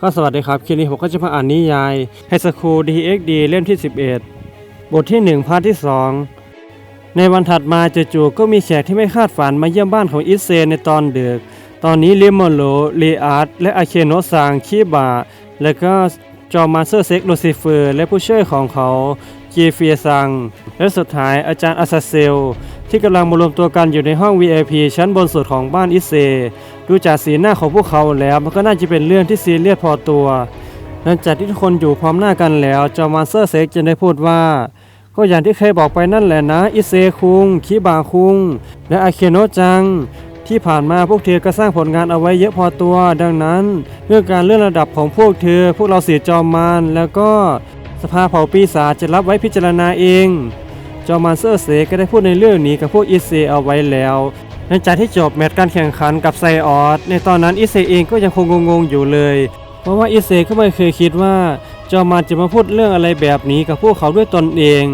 ก็สวัสดีครับคลิปนี้ผมก็จะมาอ่านนิยายไฮสคูล DXD เล่มที่ 11 บทที่ 1 พาร์ทที่ 2 ในวันถัดมาจู่ๆก็มีแขกที่ไม่คาดฝันมาเยี่ยมบ้านของอิสเซในตอนดึก ตอนนี้เลมโมโลลีอาร์ตและอาเคโนซังคีบะและก็จอมาเตอร์เซ็กโลซิเฟอร์ และผู้ช่วยของเขาเจเฟียซัง และสุดท้ายอาจารย์อาซาเซล ที่กำลังมารวมตัวกันอยู่ในห้อง VIP ชั้นบนสุดของบ้านอิเซ ดูจากสีหน้าของพวกเขาแล้วมันก็น่าจะเป็นเรื่องที่ซีเรียสพอตัวหลังจากที่ทุกคนอยู่พร้อมหน้ากันแล้วจอมาสเตอร์เซกจะได้พูดว่า ก็อย่างที่เคยบอกไปนั่นแหละนะ อิเซคุง คิบาคุง และอาเคโนจัง ที่ผ่านมาพวกเธอก็สร้างผลงานเอาไว้เยอะพอตัว ดังนั้น เรื่องการเลื่อนระดับของพวกเธอ พวกเราเสียจอมมารแล้วก็สภาเผ่าปีศาจจะรับไว้พิจารณาเอง จอมานเซอร์เซก็ได้พูดในเรื่องนี้กับพวกอิเซเอาไว้แล้ว หลังจากที่จบแมตช์การแข่งขันกับไซออสในตอนนั้นอิเซเองก็ยังคงงงๆอยู่เลย เพราะว่าอิเซก็ไม่เคยคิดว่าจอมานจะมาพูดเรื่องอะไรแบบนี้กับพวกเขาด้วยตนเอง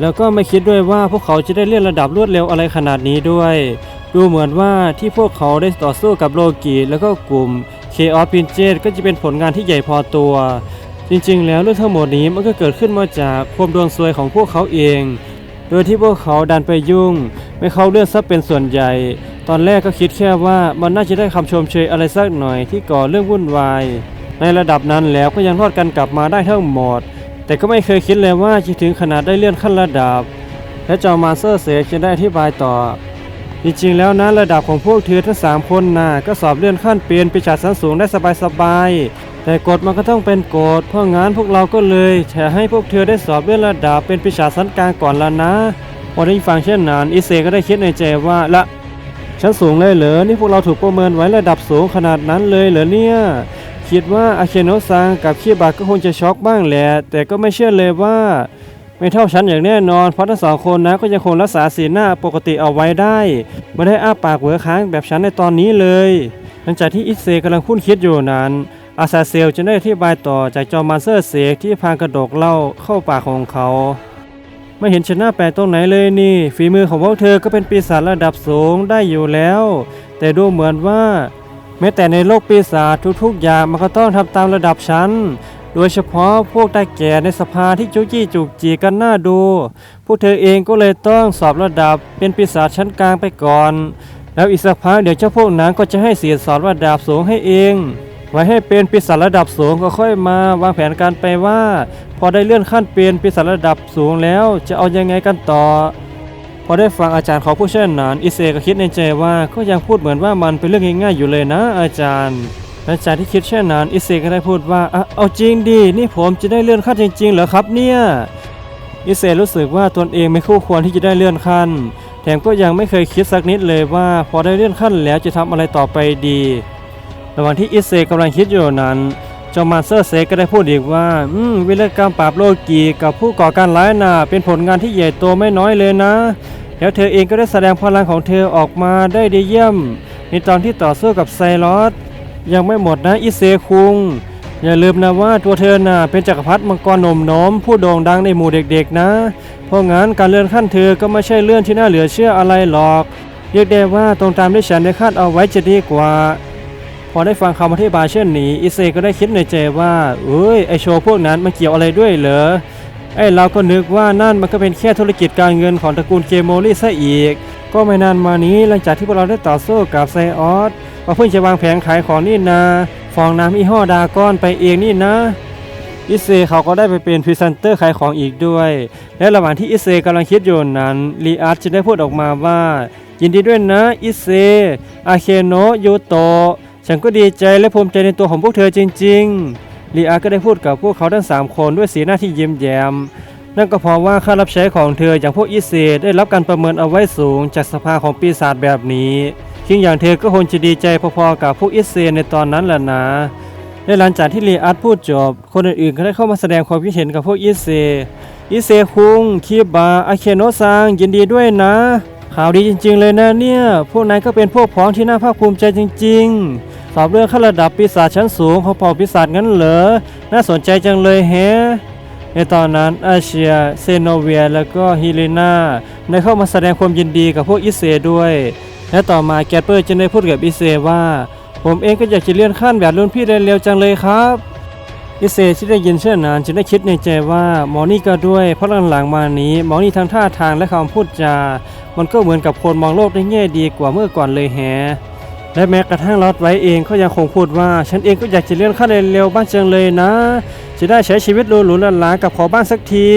แล้วก็ไม่คิดด้วยว่าพวกเขาจะได้เลื่อนระดับรวดเร็วอะไรขนาดนี้ด้วย ดูเหมือนว่าที่พวกเขาได้ต่อสู้กับโลกีแล้วก็กลุ่มเคออสพินเจตก็จะเป็นผลงานที่ใหญ่พอตัว จริงๆ แล้วเรื่องทั้งหมดนี้มันก็เกิดขึ้นมาจากความดวงซวยของพวกเขาเอง โดยที่พวกเขาดันไปยุ่ง ไม่เขาเรื่องซะเป็นส่วนใหญ่ ตอนแรกก็คิดแค่ว่ามันน่าจะได้คำชมเชยอะไรสักหน่อยที่ก่อเรื่องวุ่นวาย ในระดับนั้นแล้วก็ยังรอดกันกลับมาได้ทั้งหมด แต่ก็ไม่เคยคิดเลยว่าจะถึงขนาดได้เลื่อนขั้นระดับ และจอมาเซอร์เสกจะได้อธิบายต่อ จริงๆแล้วนะระดับของพวกเธอทั้งสามคนน่ะก็สอบเลื่อนขั้นเปลี่ยนไปีศาจชั้นสูงได้สบายๆ แต่กฎมันก็ต้องเป็นกฎเพราะงั้นพวกเราก็เลยแชร์ให้พวกเธอได้สอบเลื่อนระดับเป็นปีศาจสันกลางก่อนละนะพอได้ฟังเช่นนั้นอิเซก็ได้คิดในใจว่าละชั้นสูงเลยเหรอนี่พวกเราถูกประเมินไว้ระดับสูงขนาดนั้นเลยเหรอเนี่ยคิดว่าอาเคโนซังกับคีบะก็คงจะช็อกบ้างแหละแต่ก็ไม่เชื่อเลยว่า ไม่เท่าฉันอย่างแน่นอน เพราะทั้งสองคนนะก็ยังคงรักษาสีหน้าปกติเอาไว้ได้ไม่ได้อ้าปากเหวอค้างแบบฉันในตอนนี้เลย หลังจากที่อิเซกำลังคุ้นคิดอยู่นั้น อาซาเซลจะได้อธิบายต่อจากจอมานเซอร์เสกที่พางกระดกเหล้าเข้าปากของเขา ไม่เห็นชนะแปลกตรงไหนเลยนี่ ฝีมือของพวกเธอก็เป็นปีศาจระดับสูงได้อยู่แล้ว แต่ดูเหมือนว่า แม้แต่ในโลกปีศาจทุกๆอย่างมันก็ต้องทำตามระดับชั้นโดยเฉพาะพวกตาแก่ในสภาที่จุจี้จุกจีกันหน้าดู พวกเธอเองก็เลยต้องสอบระดับเป็นปีศาจชั้นกลางไปก่อน แล้วอีกสักพักเดี๋ยวเจ้าพวกนั้นก็จะให้เสียสอนระดับสูงให้เอง ไว้ให้เป็นปีศาจระดับสูงก็ค่อยมาวางแผนการไปว่า พอได้เลื่อนขั้นเป็นปีศาจระดับสูงแล้วจะเอายังไงกันต่อ พอได้ฟังอาจารย์ของผู้เชี่ยวชาญอิเซก็คิดในใจว่าก็ยังพูดเหมือนว่ามันเป็นเรื่องง่ายๆอยู่เลยนะ อาจารย์หลังจากที่คิดเช่นนั้นอิเซก็ได้พูดว่าอเอาจริงดินี่ผมจะได้เลื่อนขั้นจริงๆเหรอครับเนี่ยอิเซรู้สึกว่าตนเองไม่คู่ควรที่จะได้เลื่อนขั้น แถมก็ยังไม่เคยคิดสักนิดเลยว่า พอได้เลื่อนขั้นแล้วจะทำอะไรต่อไปดี ระหว่างที่อิเซกำลังคิดอยู่นั้นจอมาเตอร์เซก็ได้พูดอีกว่า อืม วิรกรรมปราบโลกีกับผู้ก่อการร้ายน่ะเป็นผลงานที่ใหญ่โตไม่น้อยเลยนะ แล้วเธอเองก็ได้แสดงพลังของเธอออกมาได้ดีเยี่ยม ในตอนที่ต่อสู้กับไซรอสยังไม่หมดนะอิเซคุง อย่าลืมนะว่าตัวเธอน่ะเป็นจักรพรรดิมังกรหนมน้อมผู้โด่งดังในหมู่เด็กๆนะ เพราะงั้นการเลื่อนขั้นเธอก็ไม่ใช่เลื่อนที่น่าเหลือเชื่ออะไรหรอก เรียกได้ว่าตรงตามที่ฉันได้คาดเอาไว้จะดีกว่า พอได้ฟังคำอธิบายเช่นนี้อิเซก็ได้คิดในใจว่าเอ้ยไอโชว์พวกนั้นมันเกี่ยวอะไรด้วยเหรอไอเราก็นึกว่านั่นมันก็เป็นแค่ธุรกิจการเงินของตระกูลเกมโมลี่ซะอีก ก็ไม่นานมานี้หลังจากที่พวกเราได้ต่อสู้กับไซออสก็เพิ่งจะวางแผนขายของนี่นาฟองน้ำอีห้อดาก้อนไปเองนี่นะอิเซเขาก็ได้ไปเป็นพรีเซนเตอร์ขายของอีกด้วย และระหว่างที่อิเซกำลังคิดอยู่นั้นลีอาร์ตจะได้พูดออกมาว่า ยินดีด้วยนะอิเซอาเคโนยูโตะ ฉันก็ดีใจและภูมิใจในตัวของพวกเธอจริงๆลีอาก็ได้พูดกับพวกเขาทั้งสามคนด้วยสีหน้าที่ยิ้มแย้ม นั่นก็เพราะว่าค่ารับใช้ของเธออย่างพวกอิเซได้รับการประเมินเอาไว้สูงจากสภาของปีศาจแบบนี้คิงอย่างเธอก็คงจะดีใจพอๆกับพวกอิเซในตอนนั้นแหละนะและหลังจากที่ลีอาร์พูดจบ คนอื่นๆก็ได้เข้ามาแสดงความคิดเห็นกับพวกอิเซอิเซคุงคิบะอาเคโนซังยินดีด้วยนะข่าวดีจริงๆเลยนะเนี่ย พวกนายก็เป็นพวกพ้องที่น่าภาคภูมิใจจริง ๆ สอบเรื่องขั้นระดับปีศาจชั้นสูงของเผ่าปีศาจงั้นเหรอ น่าสนใจจังเลยแฮะ ในตอนนั้นอาเชีย เซโนเวีย และก็ฮิเลนาได้เข้ามาแสดงความยินดีกับพวกอิเซด้วย และต่อมาแกปเปอร์จึงได้พูดกับอิเซว่า ผมเองก็อยากจะเลื่อนขั้นแบบรุ่นพี่เร็วๆจังเลยครับอิเซที่ได้ยินเช่นนั้นจึงได้คิดในใจว่าหมอนี่ก็ด้วยเพราะหลังๆมานี้หมอนี่ทั้งท่าทางและคำพูดจา มันก็เหมือนกับคนมองโลกในแง่ดีกว่าเมื่อก่อนเลยแฮะ และแม้กระทั่งลอดไว้เองก็ยังคงพูดว่า ฉันเองก็อยากจะเลื่อนขั้นเร็วๆบ้างจังเลยนะ จะได้ใช้ชีวิตหรูๆหลาๆกับขอบ้านสักที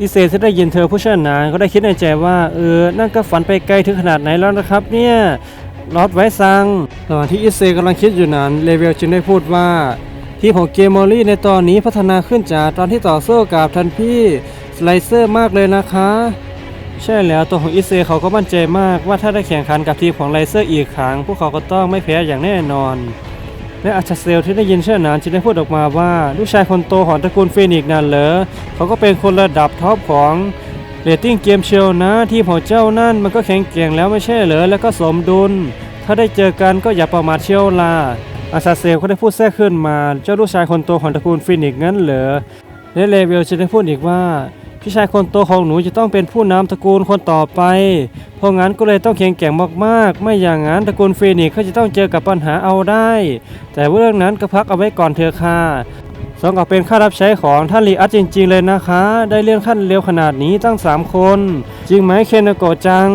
อิเซที่ได้ยินเธอผู้เช่นนั้นก็ได้คิดในใจว่าเออนั่นก็ฝันไปไกลถึงขนาดไหนแล้วนะครับเนี่ยลอดไว้ซังระหว่างที่อิเซกำลังคิดอยู่นั้นเลเวลจึงได้พูดว่า ทีมของเกมมอรี่ในตอนนี้พัฒนาขึ้นจากตอนที่ต่อสู้กับทันพี่สไลเซอร์มากเลยนะคะ ใช่แล้วตัวของอิเซเขาก็มั่นใจมากว่าถ้าได้แข่งขันกับทีมของไลเซอร์อีกครั้ง พวกเขาก็ต้องไม่แพ้อย่างแน่นอน และอาชาเซลที่ได้ยินเช่นนั้นจึงได้พูดออกมาว่า ลูกชายคนโตของตระกูลเฟนิกซ์นั่นเหรอเขาก็เป็นคนระดับท็อปของเรตติ้งเกมเชลนะทีมของเจ้านั่นมันก็แข็งแกร่งแล้วไม่ใช่เหรอแล้วก็สมดุล ถ้าได้เจอกันก็อย่าประมาทเชียวล่ะอาชาเซลก็ได้พูดแทรกขึ้นมา เจ้าลูกชายคนโตของตระกูลฟินิกงั้นเหรอและเลเวลจะได้พูดอีกว่า พี่ชายคนโตของหนูจะต้องเป็นผู้นำตระกูลคนต่อไป เพราะงั้นก็เลยต้องแข็งแกร่งมากๆ ไม่อย่างนั้นตระกูลฟินิกซ์เขาจะต้องเจอกับปัญหาเอาได้ แต่ว่าเรื่องนั้นก็พักเอาไว้ก่อนเถอะค่ะสองกับเป็นข้ารับใช้ของท่านลีอัตจริง ๆ เลยนะคะ ได้เลื่อนขั้นเร็วขนาดนี้ตั้ง 3 คน จริงไหมเคนโกะจัง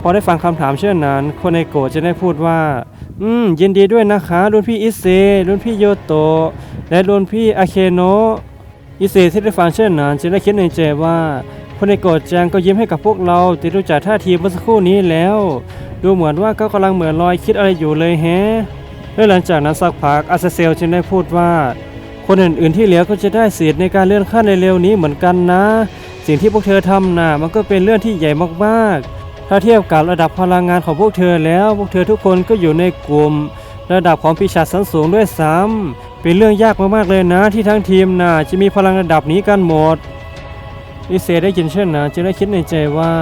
พอได้ฟังคำถามเช่นนั้น คนในโกะจะได้พูดว่า อืมยินดีด้วยนะคะ รุ่นพี่อิเซรุ่นพี่โยโตะและรุ่นพี่อาเคโนะ อิเซที่ได้ฟังเช่นนั้นจึงได้คิดในใจว่าคนในโกะจังก็ยิ้มให้กับพวกเราติดรู้จักท่าทีเมื่อสักครู่นี้แล้ว ดูเหมือนว่าเขากำลังเหมือนลอยคิดอะไรอยู่เลยแฮะและหลังจากนั้นสักพักอาซเซลจึงได้พูดว่า คนอื่นๆที่เหลือก็จะได้สิทธิ์ในการเลื่อนขั้นเร็วๆนี้เหมือนกันนะ สิ่งที่พวกเธอทำน่ะมันก็เป็นเรื่องที่ใหญ่มากๆ ถ้าเทียบกับระดับพลังงานของพวกเธอแล้ว พวกเธอทุกคนก็อยู่ในกลุ่ม ระดับของปีศาจสันสูงด้วยซ้ำ เป็นเรื่องยากมากๆเลยนะ ที่ทั้งทีมน่ะจะมีพลังระดับนี้กันหมดอิเซได้ยินเช่นนั้นจึงได้คิดในใจว่า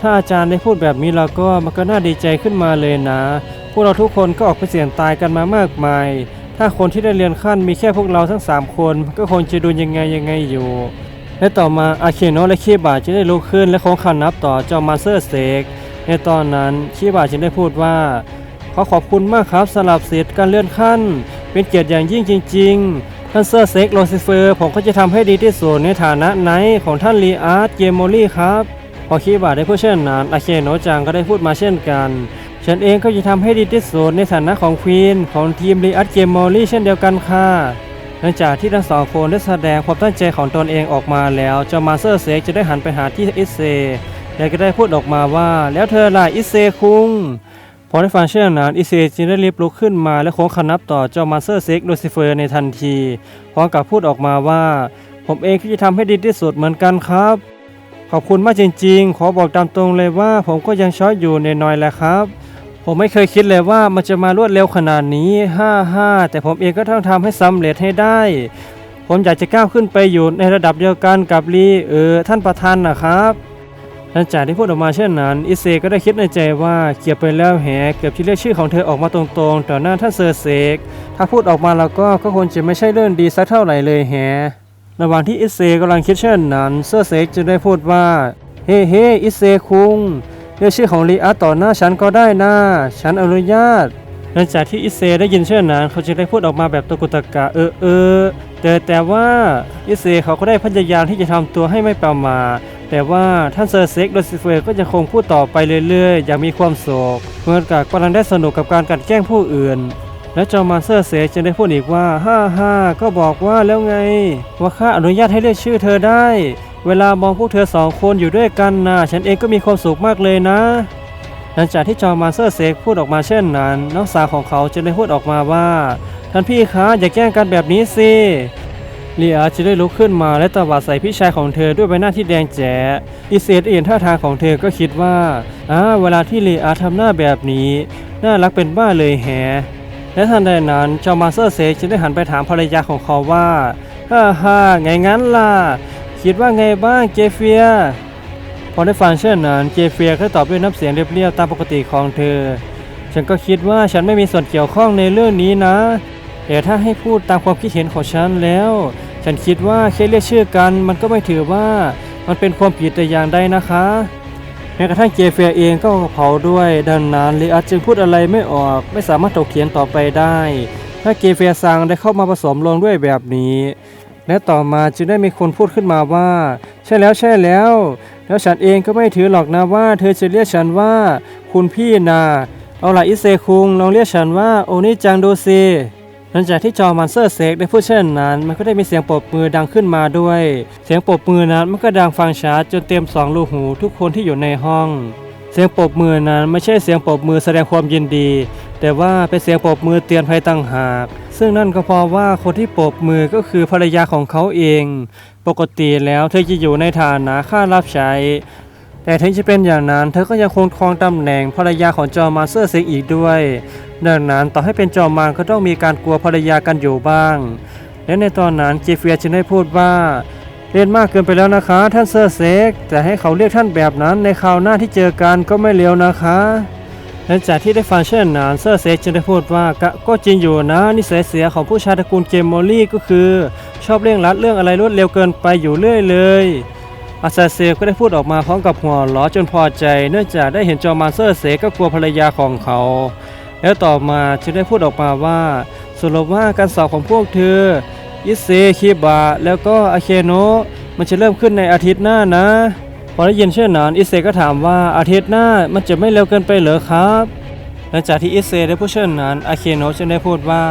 ถ้าอาจารย์ได้พูดแบบนี้แล้วก็มันก็น่าดีใจขึ้นมาเลยนะ พวกเราทุกคนก็ออกไปเสี่ยงตายกันมามากมาย ถ้าคนที่ได้เรียนขั้นมีแค่พวกเราทั้ง 3 คน ก็คงจะดูยังไงยังไงอยู่ และต่อมาอาเคโนะและคีบาจะได้ลุกขึ้นและโค้งขันนับต่อจอมมาสเตอร์เซกในตอนนั้นคีบาจึงได้พูดว่าขอขอบคุณมากครับสำหรับสิทธิ์การเลื่อนขั้น เป็นเกียรติอย่างยิ่งจริง ๆ ท่านเซอร์เซ็กโลซิเฟอร์ ผมก็จะทำให้ดีที่สุดในฐานะไนท์ของท่านลีอาร์ตเกมโมลี่ครับ พอคีบาได้พูดเช่นนั้นอาเคโนจังก็ได้พูดมาเช่นกัน ฉันเองก็จะทำให้ดีที่สุดในฐานะของควีนของทีมลีอาร์ตเกมโมลี่เช่นเดียวกันค่ะหลังจากที่ทั้งสองคนได้แสดงความตั้งใจของตนเองออกมาแล้วเจ้ามาเตอร์เซ็กจะได้หันไปหาที่อิเซและก็ได้พูดออกมาว่า แล้วเธอล่ะอิเซคุง พอได้ฟังเช่นนั้นอิเซจึงได้รีบลุกขึ้นมาและโค้งคำนับต่อเจ้ามาสเตอร์เซ็กโลูซิเฟอร์ในทันทีพร้อมกับพูดออกมาว่า ผมเองก็จะทำให้ดีที่สุดเหมือนกันครับ ขอบคุณมากจริง ๆ ขอบอกตามตรงเลยว่าผมก็ยังช็อตอยู่ในน้อยแหละครับ ผมไม่เคยคิดเลยว่ามันจะมารวดเร็วขนาดนี้55แต่ผมเองก็ต้องทำให้สำเร็จให้ได้ ผมอยากจะก้าวขึ้นไปอยู่ในระดับเดียวกันกับลีเออท่านประธานนะครับ หลังจากที่พูดออกมาเช่นนั้น อิเซก็ได้คิดในใจว่าเกียบไปแล้วแหเกือบที่เรียกชื่อของเธอออกมาตรงๆ ต่อหน้าท่านเซอร์เซก ถ้าพูดออกมาแล้วก็ก็คงจะไม่ใช่เรื่องดีสักเท่าไหร่เลยแฮระหว่างที่อิเซกำลังคิดเช่นนั้น เซอร์เซกจึงได้พูดว่า เฮ้เฮ้อิเซคุงเรียกชื่อของลีอาต่อหน้าฉันก็ได้นะฉันอนุญาตหลังจากที่อิเซได้ยินเช่นนั้น เขาจึงได้พูดออกมาแบบตะกุตะกะเออเออแต่แต่ว่าอิเซเขาก็ได้พยายามที่จะทำตัวให้ไม่ประมาท แต่ว่าท่านเซอร์เซ็กโดซิเฟอร์ก็จะคงพูดต่อไปเรื่อยๆ อย่างมีความโศกเหมือนกับกำลังได้สนุกกับการกลันแกล้งผู้อื่น และจอมาเตอร์เซกจึงได้พูดอีกว่าฮ่าฮ่าก็บอกว่าแล้วไง ว่าข้าอนุญาตให้เรียกชื่อเธอได้ เวลามองพวกเธอสองคนอยู่ด้วยกันนะฉันเองก็มีความสุขมากเลยนะหลังจากที่จอมาเตอร์เซกพูดออกมาเช่นนั้น น้องสาวของเขาจึงได้พูดออกมาว่าท่านพี่คะอย่าแกล้งกันแบบนี้สิ ลีอาจะได้ลุกขึ้นมาและตวาดใส่พี่ชายของเธอด้วยใบหน้าที่แดงแจ๋อิเซตเห็นท่าทางของเธอก็คิดว่าอ่าเวลาที่ลีอาทำหน้าแบบนี้ น่ารักเป็นบ้าเลยแฮและทันใดนั้นเจ้ามาสเตอร์เซจึงได้หันไปถามภรรยาของเขาว่าฮ่าฮ่าไงงั้นล่ะ คิดว่าไงบ้างเจเฟีย พอได้ฟังเช่นนั้นเจเฟียก็ตอบด้วยน้ำเสียงเรียบๆตามปกติของเธอ ฉันก็คิดว่าฉันไม่มีส่วนเกี่ยวข้องในเรื่องนี้นะ แต่ถ้าให้พูดตามความคิดเห็นของฉันแล้ว ฉันคิดว่าแค่เรียกชื่อกันมันก็ไม่ถือว่ามันเป็นความผิดแต่อย่างใดนะคะแม้กระทั่งเจเฟียเองก็เผาด้วยดังนั้นลีอาจึงพูดอะไรไม่ออกไม่สามารถถกเถียงต่อไปได้ ถ้าเกเฟียซังได้เข้ามาผสมลงด้วยแบบนี้ และต่อมาจึงได้มีคนพูดขึ้นมาว่า ใช่แล้วใช่แล้ว แล้วฉันเองก็ไม่ถือหรอกนะว่า เธอจะเรียกฉันว่า คุณพี่นาเอาล่ะอิเซคุงลองเรียกฉันว่าโอนิจังโดซิ หลังจากที่จอมันเซอร์เซกได้พูดเช่นนั้น มันก็ได้มีเสียงปรบมือดังขึ้นมาด้วย เสียงปรบมือนั้นมันก็ดังฟังชัดจนเต็มสองรูหูทุกคนที่อยู่ในห้อง เสียงปรบมือนั้นไม่ใช่เสียงปรบมือแสดงความยินดี แต่ว่าเป็นเสียงปรบมือเตือนภัยต่างหาก ซึ่งนั่นก็เพราะว่าคนที่ปรบมือก็คือภรรยาของเขาเอง ปกติแล้วเธอจะอยู่ในฐานะข้ารับใช้ แต่ถึงจะเป็นอย่างนั้น เธอก็ยังคงครองตำแหน่งภรรยาของจอมาเซอร์เซงอีกด้วย ดังนั้นต่อให้เป็นจอมานก็ต้องมีการกลัวภรรยากันอยู่บ้าง และในตอนนั้นเจฟเฟียจึงได้พูดว่าเล่นมากเกินไปแล้วนะคะ ท่านเซอร์เซกแต่ให้เขาเรียกท่านแบบนั้นในคราวหน้าที่เจอกันก็ไม่เลวนะคะหลังจากที่ได้ฟังเช่นนั้นเซอร์เซกจึงได้พูดว่ากะก็จริงอยู่นะ นิสัยเสียของผู้ชายตระกูลเกมโมลี่ก็คือ ชอบเร่งรัดเรื่องอะไรรวดเร็วเกินไปอยู่เรื่อยเลยอาซาเซก็ได้พูดออกมาพร้อมกับหัวล้อจนพอใจ เนื่องจากได้เห็นจอมานเซอร์เซก็กลัวภรรยาของเขา แล้วต่อมาจึงได้พูดออกมาว่าสรุปว่าการสอบของพวกเธออิเซคิบะแล้วก็อาเคโนะมันจะเริ่มขึ้นในอาทิตย์หน้านะ พอได้ยินเช่นนั้นอิเซก็ถามว่าอาทิตย์หน้ามันจะไม่เร็วเกินไปเหรอครับหลังจากที่อิเซได้พูดเช่นนั้นอาเคโนะจึงได้พูดว่า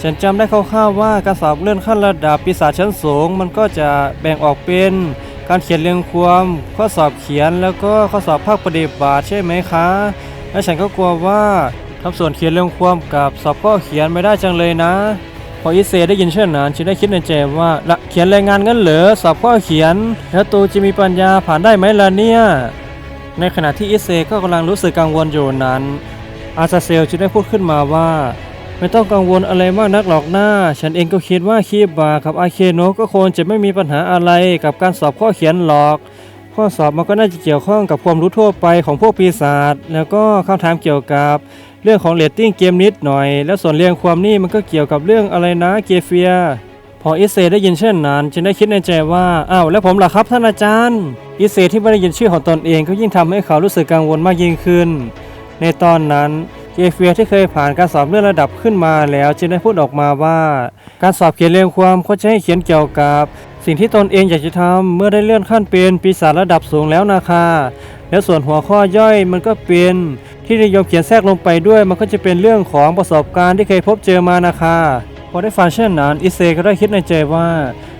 ฉันจำได้คร่าวๆว่าการสอบเลื่อนขั้นระดับปีศาจชั้นสูง มันก็จะแบ่งออกเป็นการเขียนเรียงความ ข้อสอบเขียนแล้วก็ข้อสอบภาคปฏิบัติใช่ไหมคะ และฉันก็กลัวว่า ทำส่วนเขียนเรียงความกับสอบข้อเขียนไม่ได้จังเลยนะ พออิเซได้ยินเช่นนั้นจึงได้คิดในใจว่าละเขียนรายงานงั้นเหรอสอบข้อเขียน แล้วตูจะมีปัญญาผ่านได้ไหมล่ะเนี่ย ในขณะที่อิเซก็กำลังรู้สึกกังวลอยู่นั้น อาซาเซลจึงได้พูดขึ้นมาว่า ไม่ต้องกังวลอะไรมากนักหรอกหน้า ฉันเองก็คิดว่าคีบากับอาเคโนก็คงจะไม่มีปัญหาอะไรกับการสอบข้อเขียนหรอกข้อสอบมันก็น่าจะเกี่ยวข้องกับความรู้ทั่วไปของพวกปีศาจแล้วก็คำถามเกี่ยวกับ เรื่องของเรตติ้งเกมนิดหน่อย แล้วส่วนเรียงความนี่มันก็เกี่ยวกับเรื่องอะไรนะเกเฟีย พออิเซได้ยินเช่นนั้นจึงได้คิดในใจว่าอ้าวแล้วผมล่ะครับท่านอาจารย์ อิเซที่ไม่ได้ยินชื่อของตนเองก็ยิ่งทำให้เขารู้สึกกังวลมากยิ่งขึ้น ในตอนนั้นเกเฟียที่เคยผ่านการสอบเลื่อนระดับขึ้นมาแล้วจึงได้พูดออกมาว่า การสอบเขียนเรียงความเขาจะให้เขียนเกี่ยวกับ สิ่งที่ตนเองอยากจะทำเมื่อได้เลื่อนขั้นเป็นปีศาจระดับสูงแล้วนะคะ แล้วส่วนหัวข้อย่อยมันก็เป็นที่นิยมเขียนแทรกลงไปด้วย มันก็จะเป็นเรื่องของประสบการณ์ที่เคยพบเจอมานะคะพอได้ฟังเช่นนั้นอิเซก็ได้คิดในใจว่า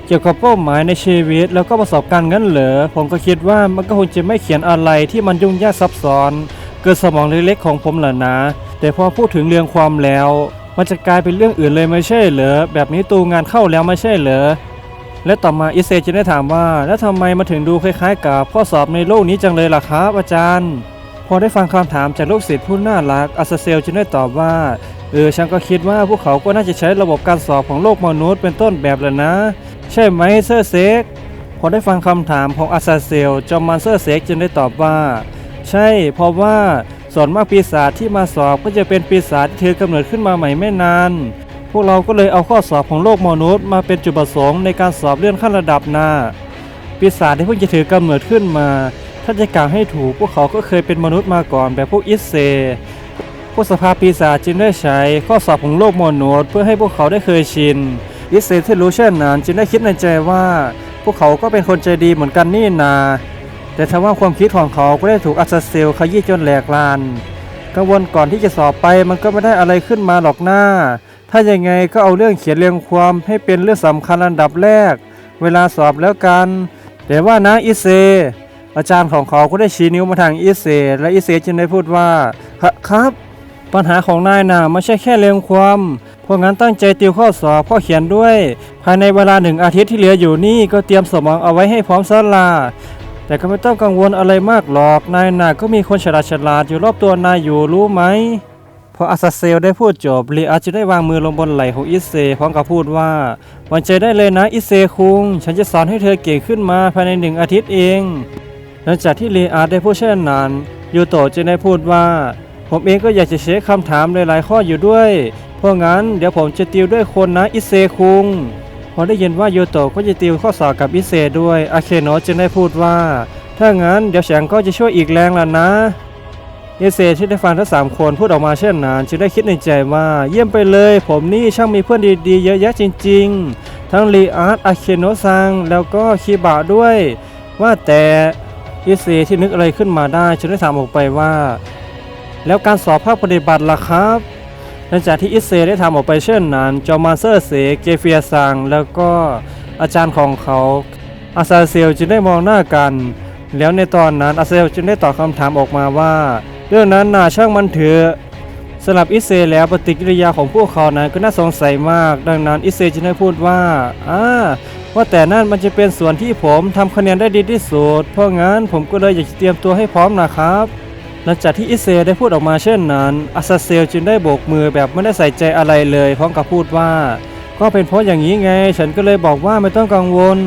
เกี่ยวกับเป้าหมายในชีวิต แล้วก็ประสบการณ์งั้นเหรอผมก็คิดว่ามันก็คงจะไม่เขียนอะไรที่มันยุ่งยากซับซ้อน เกินสมองเล็กๆของผมแหละนะ แต่พอพูดถึงเรื่องความแล้ว มันจะกลายเป็นเรื่องอื่นเลยไม่ใช่เหรอแบบนี้ตูงานเข้าแล้วไม่ใช่เหรอ และต่อมาอิเซจะได้ถามว่า แล้วทำไมมาถึงดูคล้ายๆ กับข้อสอบในโลกนี้จังเลยล่ะครับอาจารย์ พอได้ฟังคำถามจากลูกศิษย์ผู้น่ารักอัสเซลจึงได้ตอบว่าเออฉันก็คิดว่าพวกเขาก็น่าจะใช้ระบบการสอบของโลกมนุษย์เป็นต้นแบบแหละนะ ใช่ไหมเซอร์เซกพอได้ฟังคำถามของอัสเซลจอมมันเซอร์เซกจึงได้ตอบว่า ใช่เพราะว่าส่วนมากปีศาจที่มาสอบก็จะเป็นปีศาจที่เธอกำเนิดขึ้นมาใหม่ไม่นาน พวกเราก็เลยเอาข้อสอบของโลกมนุษย์มาเป็นจุดประสงค์ในการสอบเลื่อนขั้นระดับหน้า ปีศาจที่เพิ่งจะถือกำเนิดขึ้นมา ถ้าจะกล่าวให้ถูกพวกเขาก็เคยเป็นมนุษย์มาก่อนแบบพวกอิสเซพวกสภาปีศาจจึงได้ใช้ข้อสอบของโลกมนุษย์เพื่อให้พวกเขาได้เคยชินอิสเซที่รู้เช่นนั้นจึงได้คิดในใจว่า พวกเขาก็เป็นคนใจดีเหมือนกันนี่นา แต่ทว่าความคิดของเขาก็ได้ถูกอัสเซลขยี้จนแหลกลานกังวลก่อนที่จะสอบไปมันก็ไม่ได้อะไรขึ้นมาหรอกหน้า ถ้ายังไงก็เอาเรื่องเขียนเรียงความให้เป็นเรื่องสำคัญอันดับแรก เวลาสอบแล้วกัน แต่ว่านะอิเซ อาจารย์ของเขาก็ได้ชี้นิ้วมาทางอิเซ และอิเซจึงได้พูดว่า"คครับ ปัญหาของนายน่ะไม่ใช่แค่เรียงความเพราะงั้นตั้งใจติวข้อสอบข้อเขียนด้วย ภายในเวลาหนึ่งอาทิตย์ที่เหลืออยู่นี่ก็เตรียมสมองเอาไว้ให้พร้อมซะลาแต่ก็ไม่ต้องกังวลอะไรมากหรอก นายน่ะก็มีคนฉลาดฉลาดอยู่รอบตัวนายอยู่รู้ไหม พออาซาเซลได้พูดจบลีอาจะได้วางมือลงบนไหล่ของอิเซพร้อมกับพูดว่าหวันใจได้เลยนะอิเซคุง ฉันจะสอนให้เธอเก่งขึ้นมาภายในหนึ่งอาทิตย์เองหลังจากที่ลีอาได้พูดเช่นนั้นยูโตะจึงได้พูดว่า ผมเองก็อยากจะเช็คคำถามหลายๆข้ออยู่ด้วย เพราะงั้นเดี๋ยวผมจะติวด้วยคนนะอิเซคุงพอได้ยินว่าโยโตะก็จะติวข้อสอบกับอิเซด้วยอาเคโนะจึงได้พูดว่า ถ้างั้นเดี๋ยวแสงก็จะช่วยอีกแรงล่ะนะ เอเซที่ได้ฟังทั้งสามคนพูดออกมาเช่นนั้นจึงได้คิดในใจว่าเยี่ยมไปเลย ผมนี่ช่างมีเพื่อนดีๆ เยอะแยะจริง ๆ ทั้งลีอาร์ตอาเคโนซัง แล้วก็คีบะด้วย ว่าแต่เอเซที่นึกอะไรขึ้นมาได้จึงได้ถามออกไปว่า แล้วการสอบภาคปฏิบัติล่ะครับหลังจากที่อิเซได้ทำออกไปเช่นนั้น จอมาเซอร์เสเกเฟียซัง แล้วก็อาจารย์ของเขาอาซาเซลจึงได้มองหน้ากัน แล้วในตอนนั้นอาซาเซลจึงได้ตอบคำถามออกมาว่า เรื่องนั้นน่าช่างมันเถอะสำหรับอิเซแล้วปฏิกิริยาของพวกเขานั้นก็น่าสงสัยมาก ดังนั้นอิเซจึงได้พูดว่าอ่าว่าแต่นั่นมันจะเป็นส่วนที่ผมทำคะแนนได้ดีที่สุด เพราะงั้นผมก็เลยอยากจะเตรียมตัวให้พร้อมนะครับ หลังจากที่อิเซได้พูดออกมาเช่นนั้นอาซาเซลจึงได้โบกมือแบบไม่ได้ใส่ใจอะไรเลยพร้อมกับพูดว่า ก็เป็นเพราะอย่างนี้ไง ฉันก็เลยบอกว่าไม่ต้องกังวล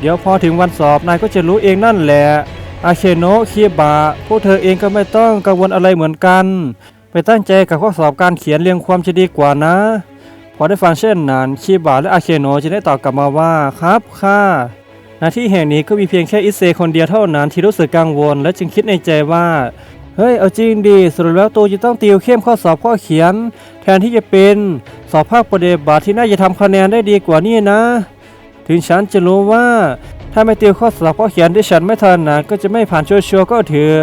เดี๋ยวพอถึงวันสอบนายก็จะรู้เองนั่นแหละ อาเคโนะคีบะพวกเธอเองก็ไม่ต้องกังวลอะไรเหมือนกัน ไปตั้งใจกับข้อสอบการเขียนเรียงความจะดีกว่านะ พอได้ฟังเช่นนั้นคีบะและอาเคโนะจึงได้ตอบกลับมาว่าครับค่ะณที่แห่งนี้ก็มีเพียงแค่อิเซคนเดียวเท่านั้นที่รู้สึกกังวลและจึงคิดในใจว่าเฮ้ย เอาจริงดีสรุปแล้วตัวจะต้องติวเข้มข้อสอบข้อเขียน แทนที่จะเป็นสอบภาคปฏิบัติที่น่าจะทำคะแนนได้ดีกว่านี่นะ ถึงฉันจะรู้ว่า ถ้าไม่ติวข้อสอบข้อเขียนที่ฉันไม่ถนัดก็จะไม่ผ่านชัวร์ๆก็เถอะ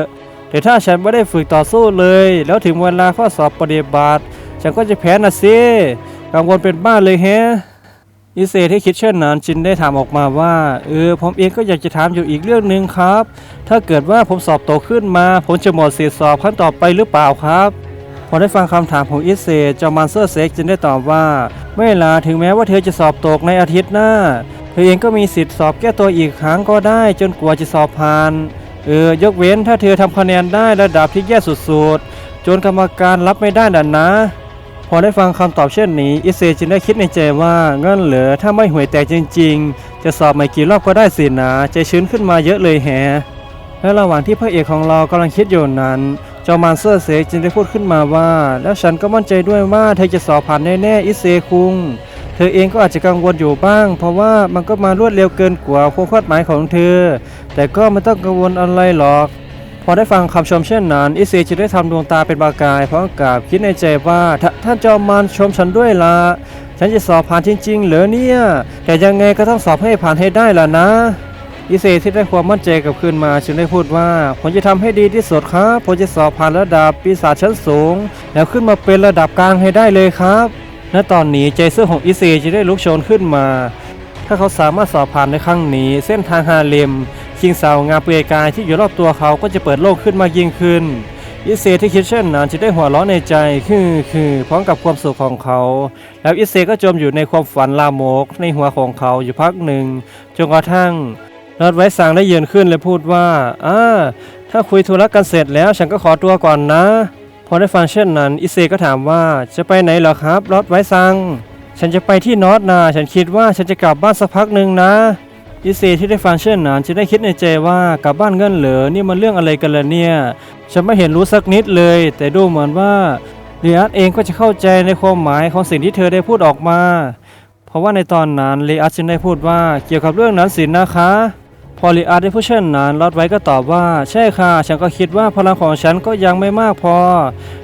แต่ถ้าฉันไม่ได้ฝึกต่อสู้เลย แล้วถึงเวลาข้อสอบปฏิบัติ ฉันก็จะแพ้นะสิกังวลเป็นบ้าเลยแฮะอิเซที่คิดเช่นนั้นจินได้ถามออกมาว่า เออผมเองก็อยากจะถามอยู่อีกเรื่องหนึ่งครับ ถ้าเกิดว่าผมสอบโตขึ้นมา ผมจะหมดสิทธิสอบขั้นต่อไปหรือเปล่าครับพอได้ฟังคำถามของอิเซจอมานเซอร์เซ็กจึงได้ตอบว่า ไม่ล่ะถึงแม้ว่าเธอจะสอบตกในอาทิตย์หน้า อเองก็มีสิทธิ์สอบแก้ตัวอีกครั้งก็ได้จนกว่าจะสอบผ่าน เออยกเว้นถ้าเธอทำคะแนนได้ระดับที่แย่สุดๆ จนกรรมการรับไม่ได้ดันนะ พอได้ฟังคำตอบเช่นนี้ อิเซจึงได้คิดในใจว่างั้นเหรอถ้าไม่ห่วยแตกจริง ๆ จะสอบไม่กี่รอบก็ได้สินะใจชื้นขึ้นมาเยอะเลยแฮะและระหว่างที่พระเอกของเรากำลังคิดอยู่นั้นจอมานเซอร์เซจึงได้พูดขึ้นมาว่า แล้วฉันก็มั่นใจด้วยว่าเธอจะสอบผ่านแน่ๆอิเซคุง ธอเองก็อาจจะกังวลอยู่บ้าง เพราะว่ามันก็มารวดเร็วเกินกว่าความคาดหมายของเธอ แต่ก็ไม่ต้องกังวลอะไรหรอก พอได้ฟังคำชมเช่นนั้นอิเซจึงได้ทำดวงตาเป็นประกายพร้อมกับคิดในใจว่าท่านจอมมารชมฉันด้วยละฉันจะสอบผ่านจริง ๆ เหรอเนี่ย แต่ยังไงก็ต้องสอบให้ผ่านให้ได้ล่ะนะอิเซที่ได้ความมั่นใจกลับคืนมาจึงได้พูดว่าผมจะทำให้ดีที่สุดครับผมจะสอบผ่านระดับปีศาจชั้นสูง แล้วขึ้นมาเป็นระดับกลางให้ได้เลยครับ ณตอนนี้ใจเซื่อของอิเซจะได้ลุกโชนขึ้นมา ถ้าเขาสามารถสอบผ่านในครั้งนี้ เส้นทางฮาเลมคิงสาวงามเปลือยกายที่อยู่รอบตัวเขาก็จะเปิดโลกขึ้นมากยิ่งขึ้นอิเซที่คิดเช่นนั้นจะได้หัวเราะในใจคือคือพร้อมกับความสุขของเขา แล้วอิเซก็จมอยู่ในความฝันลามกในหัวของเขาอยู่พักหนึ่งจนกระทั่งรอดไว้สั่งได้เยือนขึ้นและพูดว่าอ่าถ้าคุยธุระกันเสร็จแล้วฉันก็ขอตัวก่อนนะ พอได้ฟังเช่นนั้น อิเซก็ถามว่าจะไปไหนเหรอครับรอดไว้สั่งฉันจะไปที่นอตนา ฉันคิดว่าฉันจะกลับบ้านสักพักหนึ่งนะอิเซที่ได้ฟังเช่นนั้นจะได้คิดในใจว่ากลับบ้านเงินเหรอนี่มันเรื่องอะไรกันล่ะเนี่ยฉันไม่เห็นรู้สักนิดเลย แต่ดูเหมือนว่าเรียสเองก็จะเข้าใจในความหมายของสิ่งที่เธอได้พูดออกมา เพราะว่าในตอนนั้นเรียสจึงได้พูดว่าเกี่ยวกับเรื่องนั้นสินนะคะ พอลีอาร์ได้พูดเช่นนั้นลอดไว้ก็ตอบว่า ใช่ค่ะ ฉันก็คิดว่าพลังของฉันก็ยังไม่มากพอ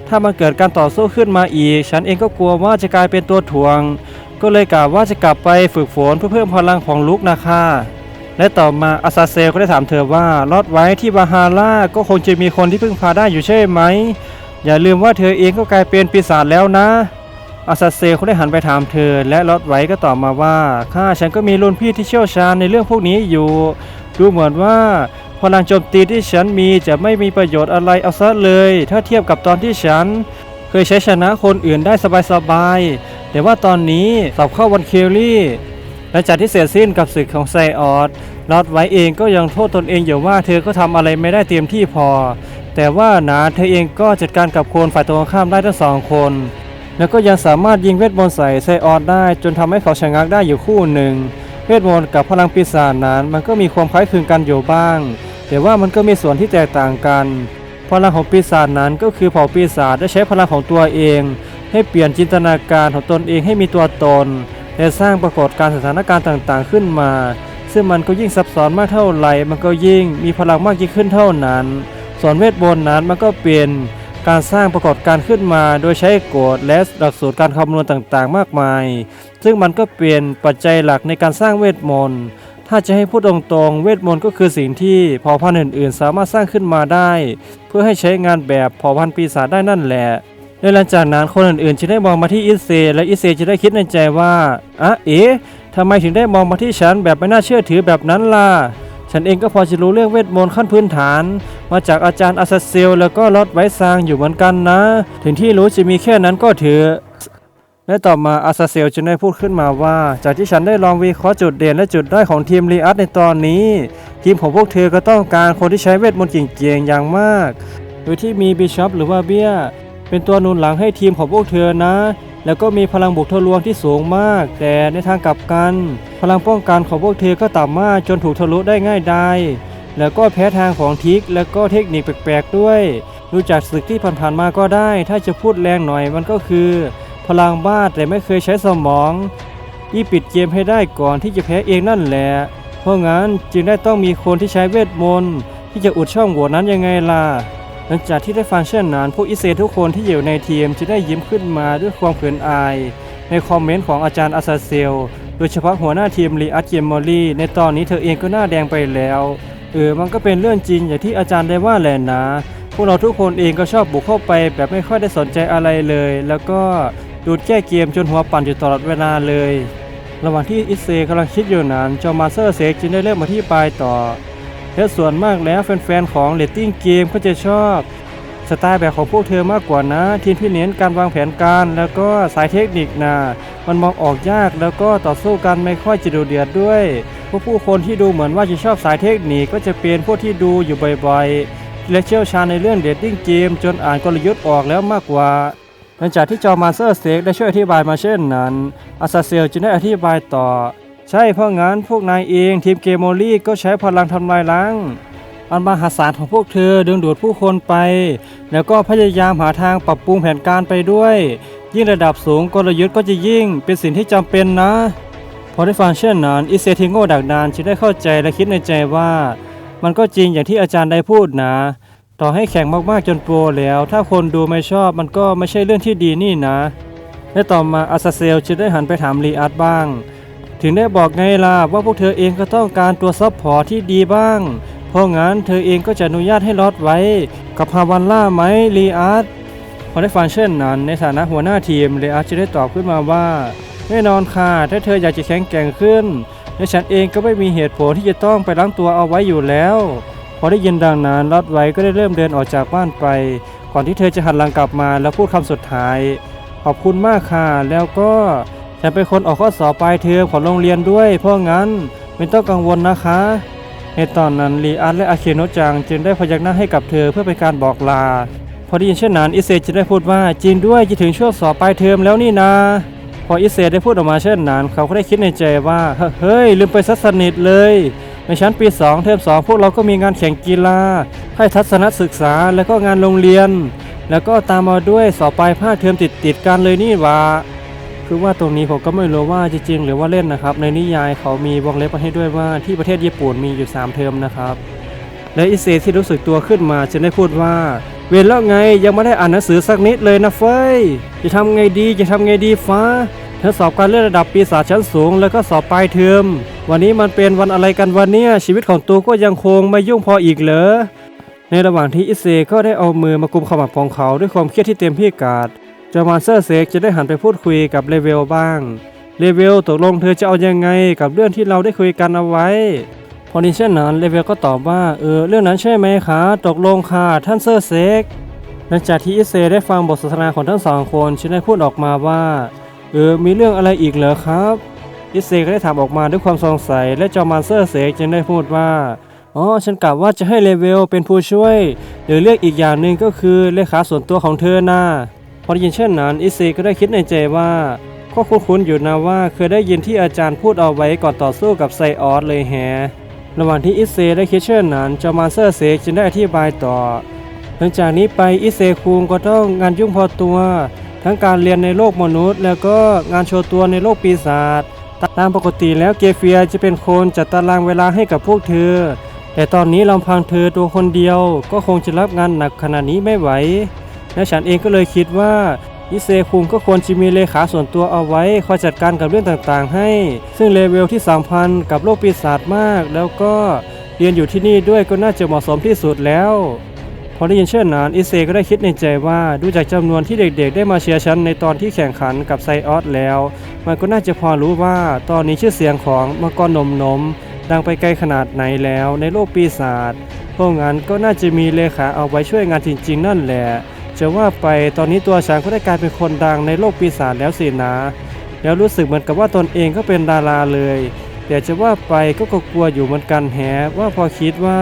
ถ้ามันเกิดการต่อสู้ขึ้นมาอีก ฉันเองก็กลัวว่าจะกลายเป็นตัวถ่วง ก็เลยกล่าวว่าจะกลับไปฝึกฝนเพื่อเพิ่มพลังของลุกนะคะและต่อมาอาซาเซลก็ได้ถามเธอว่าลอดไว้ที่บาฮาร่าก็คงจะมีคนที่พึ่งพาได้อยู่ใช่ไหม อย่าลืมว่าเธอเองก็กลายเป็นปีศาจแล้วนะอาซาเซลเขาได้หันไปถามเธอ และลอดไว้ก็ตอบมาว่าข้าฉันก็มีรุ่นพี่ที่เชี่ยวชาญในเรื่องพวกนี้อยู่ ดูเหมือนว่าพลังโจมตีที่ฉันมีจะไม่มีประโยชน์อะไรเอาซะเลย ถ้าเทียบกับตอนที่ฉัน เคยใช้ชนะคนอื่นได้สบายๆแต่ว่าตอนนี้สอบเข้าวันเคลลี่หลังจากที่เสร็จสิ้นกับศึกของไซออดลอดไว้เองก็ยังโทษตนเองอยู่ว่าเธอก็ทำอะไรไม่ได้เต็มที่พอ แต่ว่านะเธอเองก็จัดการกับคนฝ่ายตรงข้ามได้ทั้งสองคน แล้วก็ยังสามารถยิงเวทมนต์ใส่ไซออดได้ จนทำให้เขาชะงักได้อยู่คู่หนึ่ง เวทมนต์กับพลังปีศาจนั้น มันก็มีความคล้ายคลึงกันอยู่บ้าง แต่ว่ามันก็มีส่วนที่แตกต่างกัน พลังของปีศาจนั้นก็คือเผ่าปีศาจได้ใช้พลังของตัวเอง ให้เปลี่ยนจินตนาการของตนเองให้มีตัวตน และสร้างปรากฏการณ์สถานการณ์ต่างๆขึ้นมา ซึ่งมันก็ยิ่งซับซ้อนมากเท่าไหร่ มันก็ยิ่งมีพลังมากยิ่งขึ้นเท่านั้น ส่วนเวทมนต์นั้นมันก็เป็นการสร้างปรากฏการณ์ขึ้นมา โดยใช้กฎและหลักสูตรการคำนวณต่างๆ มากมาย ซึ่งมันก็เป็นปัจจัยหลักในการสร้างเวทมนต์ ถ้าจะให้พูดตรงๆ เวทมนต์ก็คือสิ่งที่เผ่าพันธุ์อื่นๆ สามารถสร้างขึ้นมาได้ เพื่อให้ใช้งานแบบเผ่าพันธุ์ปีศาจได้นั่นแหละและหลังจากนั้นคนอื่นๆจะได้มองมาที่อิเซ และอิเซจะได้คิดในใจว่าอะเอ๊ะทำไมถึงได้มองมาที่ฉันแบบไม่น่าเชื่อถือแบบนั้นล่ะ ฉันเองก็พอจะรู้เรื่องเวทมนต์ขั้นพื้นฐาน มาจากอาจารย์อาซาเซล แล้วก็ลอดไวซางอยู่เหมือนกันนะ ถึงที่รู้จะมีแค่นั้นก็เถอะ และต่อมาอาซาเซลจึงได้พูดขึ้นมาว่า จากที่ฉันได้ลองวิเคราะห์จุดเด่นและจุดด้อยของทีมลีอัสในตอนนี้ ทีมของพวกเธอก็ต้องการคนที่ใช้เวทมนต์เก่งๆอย่างมาก โดยที่มีบิชอปหรือว่าเบี้ย เป็นตัวหนุนหลังให้ทีมของพวกเธอนะ แล้วก็มีพลังบุกทะลวงที่สูงมาก แต่ในทางกลับกัน พลังป้องกันของพวกเธอก็ต่ำมากจนถูกทะลุได้ง่ายดายแล้วก็แพ้ทางของทิก แล้วก็เทคนิคแปลกๆด้วย ดูจากศึกที่ผ่านๆมาก็ได้ ถ้าจะพูดแรงหน่อยมันก็คือ พลังบ้าแต่ไม่เคยใช้สมองที่ปิดเกมให้ได้ก่อนที่จะแพ้เองนั่นแหละ เพราะงั้นจึงได้ต้องมีคนที่ใช้เวทมนต์ที่จะอุดช่องโหว่นั้นยังไงล่ะ หลังจากที่ได้ฟังเช่นนั้นพวกอิเซทุกคนที่อยู่ในทีมจะได้ยิ้มขึ้นมาด้วยความเขินอาย ในคอมเมนต์ของอาจารย์อาซาเซล โดยเฉพาะหัวหน้าทีมลีอัตเจมมอรี่ในตอนนี้เธอเองก็หน้าแดงไปแล้วเออมันก็เป็นเรื่องจริงอย่างที่อาจารย์ได้ว่าแหละนะ พวกเราทุกคนเองก็ชอบบุกเข้าไปแบบไม่ค่อยได้สนใจอะไรเลย แล้วก็ ดูดแก้เกมจนหัวปั่นอยู่ตลอดเวลาเลย ระหว่างที่อิเซกำลังคิดอยู่นั้นจอมาเซอร์เซกจึงได้เริ่มมาที่ปลายต่อและส่วนมากแล้วแฟนๆของเลตติ้งเกมก็จะชอบสไตล์แบบของพวกเธอมากกว่านะ ทีมที่เน้นการวางแผนการ แล้วก็สายเทคนิคนะมันมองออกยากแล้วก็ต่อสู้กันไม่ค่อยจะดูเดือดด้วย พวกผู้คนที่ดูเหมือนว่าจะชอบสายเทคนิคก็จะเป็นพวกที่ดูอยู่บ่อยๆและเชี่ยวชาญในเรื่องเดตติ้งเกมจนอ่านกลยุทธ์ออกแล้วมากกว่า หลังจากที่จอมาสเตอร์เซกได้ช่วยอธิบายมาเช่นนั้น อาซาเซลจึงได้อธิบายต่อ ใช่เพราะงั้นพวกนายเองทีมเกมโมลี่ก็ใช้พลังทำลายล้างอันมหาศาลของพวกเธอดึงดูดผู้คนไป แล้วก็พยายามหาทางปรับปรุงแผนการไปด้วย ยิ่งระดับสูงกลยุทธ์ก็จะยิ่งเป็นสิ่งที่จำเป็นนะ พอได้ฟังเช่นนั้นอิเซทิงโง่ดักดานจึงได้เข้าใจและคิดในใจว่า มันก็จริงอย่างที่อาจารย์ได้พูดนะ ต่อให้แข่งมากๆจนโปรแล้ว ถ้าคนดูไม่ชอบมันก็ไม่ใช่เรื่องที่ดีนี่นะและต่อมาอาซาเซลจึงได้หันไปถามลีอาร์ตบ้าง ถึงได้บอกไงล่ะว่าพวกเธอเองก็ต้องการตัวซับพอร์ตที่ดีบ้าง เพราะงั้นเธอเองก็จะอนุญาตให้ลอดไว้ กับฮาวันล่าไหมลีอาร์ตพอได้ฟังเช่นนั้น ในฐานะหัวหน้าทีมลีอาร์ตจะได้ตอบขึ้นมาว่า แน่นอนค่ะถ้าเธออยากจะแข็งแกร่งขึ้นและฉันเองก็ไม่มีเหตุผลที่จะต้องไปล้างตัวเอาไว้อยู่แล้ว อได้ยินดังนั้นลอดไว้ก็ได้เริ่มเดินออกจากบ้านไป ก่อนที่เธอจะหันหลังกลับมาแล้วพูดคำสุดท้าย ขอบคุณมากค่ะ แล้วก็ฉันเป็นคนออกข้อสอบปลายเทอมของโรงเรียนด้วย เพราะงั้นไม่ต้องกังวลนะคะ ในตอนนั้นลีอาร์ตและอาเคโนจังจึงได้พยักหน้าให้กับเธอเพื่อเป็นการบอกลา พอได้ยินเช่นนั้นอิเซจะได้พูดว่าจริงด้วยจะถึงช่วงสอบปลายเทอมแล้วนี่นาพออิเซได้พูดออกมาเช่นนั้น เขาก็ได้คิดในใจว่า เฮ้ยลืมไปซะสนิทเลย ในชั้นปี 2 เทอม2 พวกเราก็มีงานแข่งกีฬาให้ทัศนศึกษา แล้วก็งานโรงเรียน แล้วก็ตามมาด้วยสอบปลายภาคเทอมติดติดกันเลยนี่ว่าคือว่าตรงนี้ผมก็ไม่รู้ว่าจริงๆหรือว่าเล่นนะครับ ในนิยายเขามีวงเล็บมาให้ด้วยว่าที่ประเทศญี่ปุ่นมีอยู่ 3 เทอมนะครับ และอิเซที่รู้สึกตัวขึ้นมาจึงได้พูดว่า เวรแล้วไงยังไม่ได้อ่านหนังสือสักนิดเลยนะเฟยจะทำไงดีจะทำไงดีฟ้าเธอสอบการเลื่อนระดับปีศาจชั้นสูง แล้วก็สอบปลายเทอม วันนี้มันเป็นวันอะไรกันวันเนี้ยชีวิตของตัวก็ยังคงไม่ยุ่งพออีกเหรอ ในระหว่างที่อิเซก็ได้เอามือมากุมขมับของเขาด้วยความเครียดที่เต็มพิกาดจามานเซอร์เซกจะได้หันไปพูดคุยกับเลเวลบ้าง เลเวลตกลงเธอจะเอายังไงกับเรื่องที่เราได้คุยกันเอาไว้ พอดีเช่นนั้นเลเวลก็ตอบว่าเออเรื่องนั้นใช่ไหมคะ ตกลงค่ะท่านเซอร์เซกหลังจากที่อิเซได้ฟังบทสนทนาของทั้งสองคนฉันได้พูดออกมาว่าเออมีเรื่องอะไรอีกเหรอครับ อิเซก็ได้ถามออกมาด้วยความสงสัย และจอมานเซอร์เซกจึงได้พูดว่าอ๋อฉันกะว่าจะให้เลเวลเป็นผู้ช่วย หรือเรียกอีกอย่างหนึ่งก็คือเลขาส่วนตัวของเธอน่ะพอได้ยินเช่นนั้นอิเซก็ได้คิดในใจว่าก็คุ้นๆอยู่นะว่าเคยได้ยินที่อาจารย์พูดเอาไว้ก่อนต่อสู้กับไซออสเลยแฮะระหว่างที่อิเซได้คิดเช่นนั้นจอมานเซอร์เซกจึงได้อธิบายต่อหลังจากนี้ไปอิเซคุงก็ต้องงานยุ่งพอตัว ทั้งการเรียนในโลกมนุษย์ แล้วก็งานโชว์ตัวในโลกปีศาจ ตามปกติแล้วเกเฟียจะเป็นคนจัดตารางเวลาให้กับพวกเธอ แต่ตอนนี้ลำพังเธอตัวคนเดียวก็คงจะรับงานหนักขนาดนี้ไม่ไหว และฉันเองก็เลยคิดว่าอิเซคุงก็ควรจะมีเลขาส่วนตัวเอาไว้คอยจัดการกับเรื่องต่างๆให้ ซึ่งเลเวลที่สัมพันธ์กับโลกปีศาจมาก แล้วก็เรียนอยู่ที่นี่ด้วยก็น่าจะเหมาะสมที่สุดแล้ว พอได้ยินเช่นนั้นอิเซก็ได้คิดในใจว่าดูจากจำนวนที่เด็กๆ ได้มาเชียร์ฉันในตอนที่แข่งขันกับไซออสแล้ว มันก็น่าจะพอรู้ว่าตอนนี้ชื่อเสียงของมังกรนมนมดังไปไกลขนาดไหนแล้วในโลกปีศาจเพราะงั้นก็น่าจะมีเลขาเอาไว้ช่วยงานจริงๆ นั่นแหละ จะว่าไปตอนนี้ตัวฉันก็ได้กลายเป็นคนดังในโลกปีศาจแล้วสินะ แล้วรู้สึกเหมือนกับว่าตนเองก็เป็นดาราเลยแต่จะว่าไปก็กลัวอยู่เหมือนกันแฮะว่าพอคิดว่า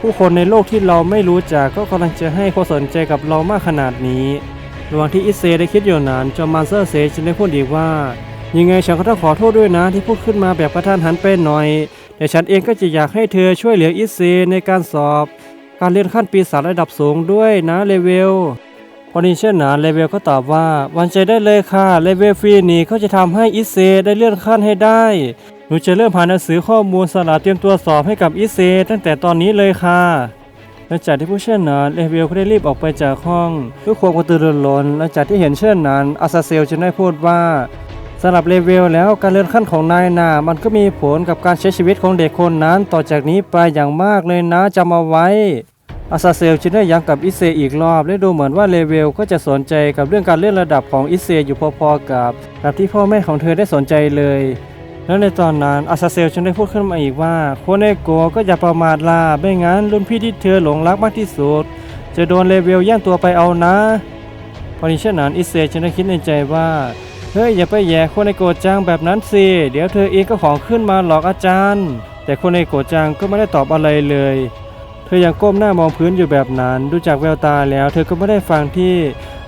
ผู้คนในโลกที่เราไม่รู้จักก็กำลังจะให้ความสนใจกับเรามากขนาดนี้ระหว่างที่อิเซได้คิดอยู่นานจอมมันเซอร์เซจึงได้พูดอีกว่า ยังไงฉันก็ต้องขอโทษด้วยนะที่พูดขึ้นมาแบบประทานหันไปหน่อย แต่ฉันเองก็จะอยากให้เธอช่วยเหลืออิเซในการสอบ การเรียนขั้นปีศาจระดับสูงด้วยนะเลเวลพอนี้เช่นนั้นเลเวลก็ตอบว่าวันใจได้เลยค่ะเลเวลฟรีนี่เขาจะทำให้อิเซได้เลื่อนขั้นให้ได้ หนูจะเริ่มผ่านหนังสือข้อมูลสลับเตรียมตัวสอบให้กับอิเซตั้งแต่ตอนนี้เลยค่ะหลังจากที่ผู้เช่นนั้นเลเวลก็ได้รีบออกไปจากห้องด้วยความกระตือรือร้นหลังจากที่เห็นเช่นนั้นอาซาเซลจึงได้พูดว่าสำหรับเลเวลแล้วการเลื่อนขั้นของนายนามันก็มีผลกับการใช้ชีวิตของเด็กคนนั้นต่อจากนี้ไปอย่างมากเลยนะจำเอาไว้อาซาเซลจึงได้ย้ำกับอิเซอีกรอบและดูเหมือนว่าเลเวลก็จะสนใจกับเรื่องการเลื่อนระดับของอิเซอยู่พอๆกับกับที่พ่อแม่ของเธอได้สนใจเลย และในตอนนั้นอาซาเซลจึงได้พูดขึ้นมาอีกว่าโคเนโกก็อย่าประมาทล่ะไม่งั้นรุ่นพี่ที่เธอหลงรักมากที่สุด จะโดนเลเวลแย่งตัวไปเอานะพอนี้เช่นนั้นอิเซจึงได้คิดในใจว่าเฮ้ยอย่าไปแย่โคเนโกจังแบบนั้นสิเดี๋ยวเธอเองก็ของขึ้นมาหลอกอาจารย์ แต่โคเนโกจังก็ไม่ได้ตอบอะไรเลยเธอยังก้มหน้ามองพื้นอยู่แบบนั้น ดูจากแววตาแล้ว เธอก็ไม่ได้ฟังที่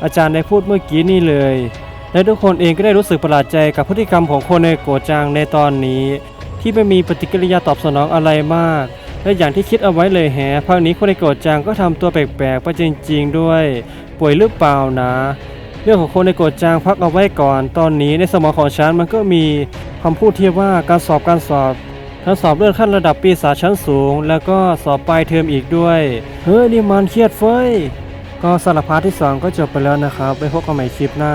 อาจารย์ได้พูดเมื่อกี้นี่เลย และทุกคนเองก็ได้รู้สึกประหลาดใจกับพฤติกรรมของคนในโกจังในตอนนี้ ที่ไม่มีปฏิกิริยาตอบสนองอะไรมาก และอย่างที่คิดเอาไว้เลยแฮภาคนี้คนในโกจังก็ทำตัวแปลกๆไปจริง ๆ ด้วย ป่วยหรือเปล่านะ เรื่องของคนในโกจางพักเอาไว้ก่อน ตอนนี้ในสมองของฉันมันก็มีคำพูดที่ว่าการสอบการสอบทั้งสอบเลื่อนขั้นระดับปีศาจชั้นสูง แล้วก็สอบปลายเทอมอีกด้วย เฮ้ยนี่มันเครียดเฟ้ย ก็สารพาร์ทที่ 2 ก็จบไปแล้วนะครับ ไปพบกันใหม่คลิปหน้า